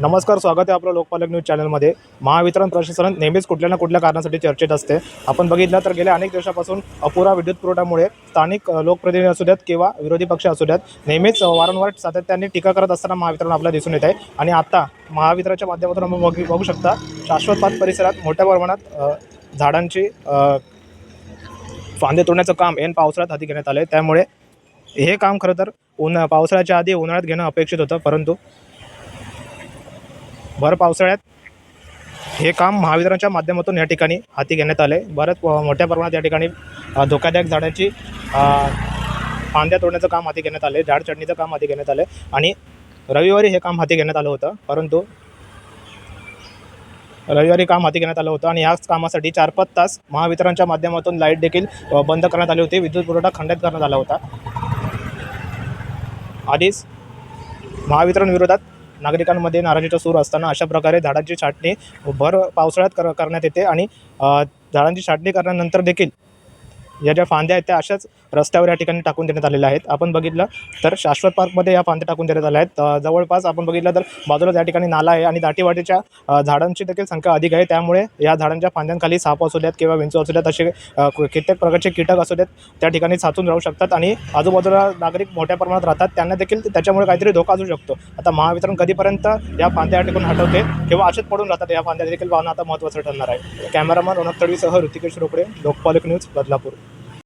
नमस्कार स्वागत आहे आपलं लोकपालक न्यूज चॅनलमध्ये. महावितरण प्रशासन नेहमीच कुठल्या ना कुठल्या कारणासाठी चर्चेत असते. आपण बघितलं तर गेल्या अनेक दिवसापासून अपुरा विद्युत पुरवठ्यामुळे स्थानिक लोकप्रतिनिधी असू द्यात किंवा विरोधी पक्ष असू द्यात नेहमीच वारंवार सातत्याने टीका करत असताना महावितरण आपल्याला दिसून येत आहे. आणि आता महावितरणच्या माध्यमातून आपण बघू बघू शकता शाश्वतपात परिसरात मोठ्या प्रमाणात झाडांची फांदे तोडण्याचं काम ऐन पावसाळ्यात हाती घेण्यात आलं आहे त्यामुळे हे काम खरं तर उन्हा पावसाळ्याच्या आधी उन्हाळ्यात घेणं अपेक्षित होतं परंतु भर पावसाळ्यात हे काम महावितरणच्या माध्यमातून या ठिकाणी हाती घेण्यात आले. बऱ्याच मोठ्या प्रमाणात या ठिकाणी धोकादायक झाडांची फांद्या तोडण्याचं काम हाती घेण्यात आले झाड चढणीचं काम हाती घेण्यात आले आणि रविवारी हे काम हाती घेण्यात आलं होतं. परंतु रविवारी काम हाती घेण्यात आलं होतं आणि याच कामासाठी चार पाच तास महावितरणच्या माध्यमातून लाइट देखील बंद करण्यात आली होती. विद्युत पुरवठा खंडित करण्यात आला होता. आधीच महावितरण विरोधात नागरिकांमध्ये नाराजीचा सूर असताना अशा प्रकारे झाडांची छाटणी भर पावसाळ्यात कर करण्यात येते आणि झाडांची छाटणी करण्यानंतर देखील या ज्या फांद्या आहेत त्या अशाच रस्त्यावर या ठिकाणी टाकून देण्यात आलेल्या आहेत. आपण बघितलं तर शाश्वत पार्कमध्ये या फांद्या टाकून देण्यात आल्या आहेत. जवळपास आपण बघितलं तर बाजूला या ठिकाणी नाला आहे आणि दाटीवाटीच्या झाडांची देखील संख्या अधिक आहे. त्यामुळे या झाडांच्या फांद्यांखाली साप असू द्यात किंवा विंचू असू द्यात असे कित्येक प्रकारचे कीटक असू द्यात त्या ठिकाणी साचून राहू शकतात आणि आजूबाजूला नागरिक मोठ्या प्रमाणात राहतात. त्यांना देखील त्याच्यामुळे काहीतरी धोका असू शकतो. आता महावितरण कधीपर्यंत या फांद्या टिकून हटवते किंवा असेच पडून राहतात या फांद्या देखील पाहणं आता महत्त्वाचं ठरणार आहे. कॅमेरामन रोनक तडवीसह ऋतिकेश रोकडे लोकपालक न्यूज बदलापूर.